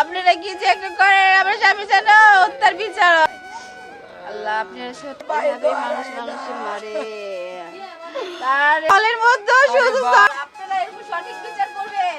আপনারা কি যে একটু করেন আমার স্বামী যেন হত্যার বিচার আল্লাহ আপনারা সত্যি মানুষ মানুষের মারে। তার ফলের মধ্যে শুধু আপনারা এরকম সঠিক বিচার করবেন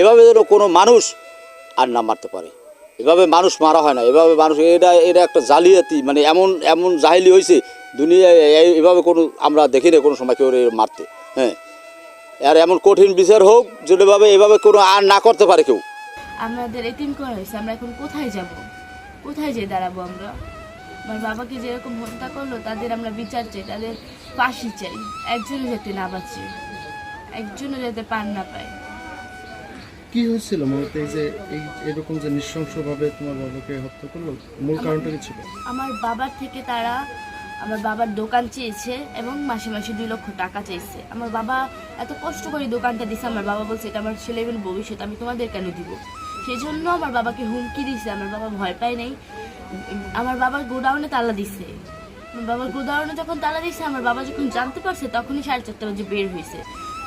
এভাবে যেন কোনো মানুষ আর না মারতে পারে। এভাবে মানুষ মারা হয় না। এভাবে মানুষ, এটা এটা একটা জালিয়াতি মানে এমন এমন জাহিলি হয়েছে দুনিয়ায় এভাবে কোনো আমরা দেখি না কোনো সময় কেউ মারতে। হ্যাঁ। আর এমন কঠিন বিচার হোক যেটাভাবে এভাবে কোনো আর না করতে পারে কেউ। আমাদের এতিম করা হয়েছে, আমরা এখন কোথায় যাব? কোথায় যেয়ে দাঁড়াবো আমরা? আমার বাবাকে যেরকম হত্যা করল, তাদের আমরা বিচার চাই, তাদের ফাঁসি চাই। একজনও যাতে না বাঁচে, একজনও যাতে পান না পায়। কি হয়েছিল? মূলত এই যে এই এরকম যে নৃশংসভাবে তোমার বাবাকে হত্যা করল? মূল কারণটা কি ছিল? আমার বাবার থেকে তারা আমার বাবার দোকান চেয়েছে এবং মাসে মাসে দুই লক্ষ টাকা চাইছে আমার বাবা এত কষ্ট করে দোকানটা দিছে আমার বাবা বলছে এটা আমার ছেলেমেয়ের ভবিষ্যৎ আমি তোমাদের কেন দিব? সেই জন্য আমার বাবাকে হুমকি দিছে আমার বাবা ভয় পায় নাই। আমার বাবার গোডাউনে তালা দিছে। আমার বাবার গোডাউনে যখন তালা দিছে আমার বাবা যখন জানতে পারছে তখনই সাড়ে চারটা বাজে বের হয়েছে।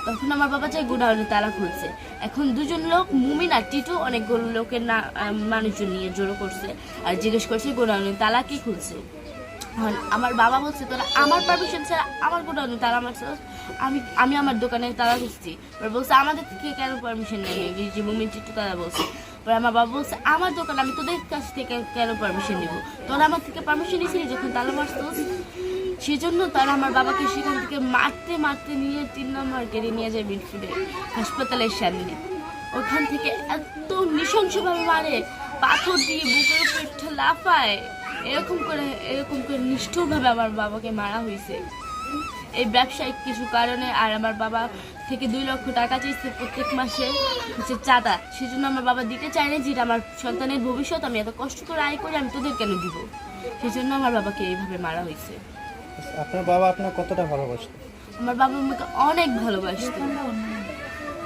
তখন আমার বাবা চাই গোডাউনে তালা খুলছে। এখন দুজন লোক, মুমিন আর টিটু, অনেকগুলো লোকের না মানুষজন নিয়ে জড়ো করছে আর জিজ্ঞেস করছে, গোডাউনে তালা কি খুলছে? আমার বাবা বলছে, তোরা আমার পারমিশন ছাড়া আমার গোডাউনে তালা মারছে আমি আমি আমার দোকানে তারা খুঁজছি। বলছে, আমাদের থেকে কেন পারমিশন নেই যে মুমিন, টিটু, তারা বলছে এবার আমার বাবা বলছে আমার দোকান আমি তোদের কাছ থেকে কেন পারমিশন নিব? তোরা আমার থেকে পারমিশন নিয়েছিলি যখন তালা মারছিস সেই জন্য তারা আমার বাবাকে সেখান থেকে মারতে মারতে নিয়ে তিন নম্বর কেড়ে নিয়ে যায় মিটফুটে হাসপাতালের সামনে। ওখান থেকে এত নৃশংসভাবে মারে, পাথর দিয়ে বুকের উপর লাফায়। এরকম করে এরকম করে নিষ্ঠুরভাবে আমার বাবাকে মারা হয়েছে। এই ব্যবসায়িক কিছু কারণে আর আমার বাবা থেকে দুই লক্ষ টাকা চাইছে প্রত্যেক মাসে হচ্ছে চাঁদা। সেজন্য আমার বাবা দিতে চায় না যে আমার সন্তানের ভবিষ্যৎ আমি এত কষ্ট করে আয় করে আমি তোদের কেন দিব? সেজন্য আমার বাবাকে এইভাবে মারা হয়েছে। আপনার বাবা আপনার কতটা ভালোবাসতো? আমার বাবা আমাকে অনেক ভালোবাসতো।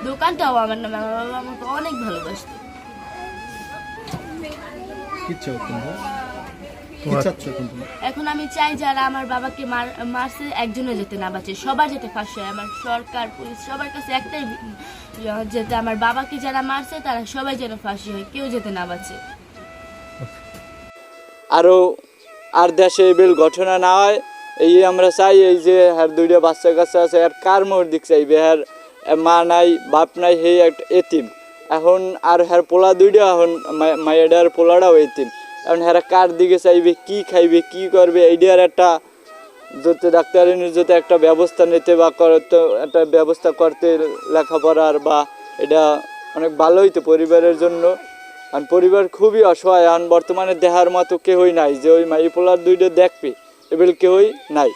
দোকানটাও আমার নামে আমার বাবা আমাকে অনেক ভালোবাসতো। কি এখন আমি চাই যারা আমার বাবাকে মার মারছে একজনও যেতে না বাঁচে। সবার যেতে ফাঁসি হয়। আমার সরকার পুলিশ সবার কাছে একটাই যেতে আমার বাবাকে যারা মারছে তারা সবাই যেন ফাঁসি হয় কেউ যেতে না বাঁচে। আরও আর দেশে বিল ঘটনা না হয় এই আমরা চাই এই যে হ্যার দুইটা বাচ্চা কাচ্চা আছে আর কার মোর দিক চাইবে? হ্যার মা নাই বাপ নাই হে একটা এতিম। এখন আর হ্যার পোলা দুইটা এখন মা- মায়েডার পোলাটাও এতিম। এখন হ্যাঁ কার দিকে চাইবে, কি খাইবে, কি করবে এইডিয়ার একটা যাতে ডাক্তারের যাতে একটা ব্যবস্থা নিতে বা করতে, একটা ব্যবস্থা করতে লেখাপড়ার বা এটা অনেক ভালো হইতো পরিবারের জন্য। আর পরিবার খুবই অসহায় আর বর্তমানে দেহার মতো কেউই নাই, যে ওই মাইপোলার দুইটা দেখবে এবার কেউই নাই।